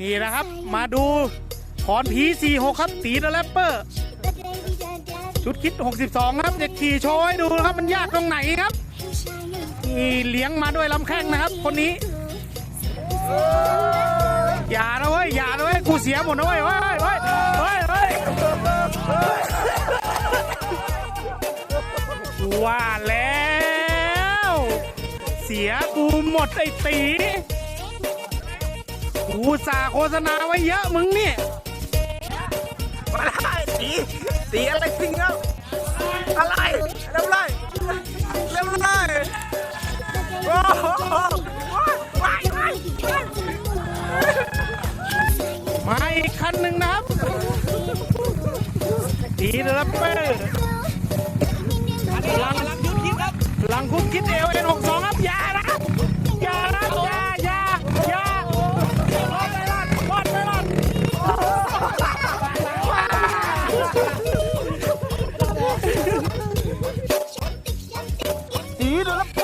นี่นะครับ มาดูพรพี46 ครับตีเดแรปเปอร์ ชุดคิด 62 ครับจะขี่โชว์ให้ดูนะครับ มันยากตรงไหนครับนี่เลี้ยงมาด้วยลำแข้งนะครับ คนนี้ อย่านะเว้ยอย่านะเว้ยกูเสียหมดนะเว้ยเฮ้ยเฮ้ยเฮ้ยเฮ้ยว่าแล้ว เสียกูหมดไอ้ตี กูสาโฆษณาไว้เยอะมึงเนี่ยมาได้ตีตีอะไรสิงแล้วอะไรเร็วเลยเร็วเลยโอ้โหว้ายว้ายมาอีกคันหนึ่งนะครับดีนะครับเปอร์หลังหลังยุดคิดครับหลังคุกคิดเอล ตีเดอะแ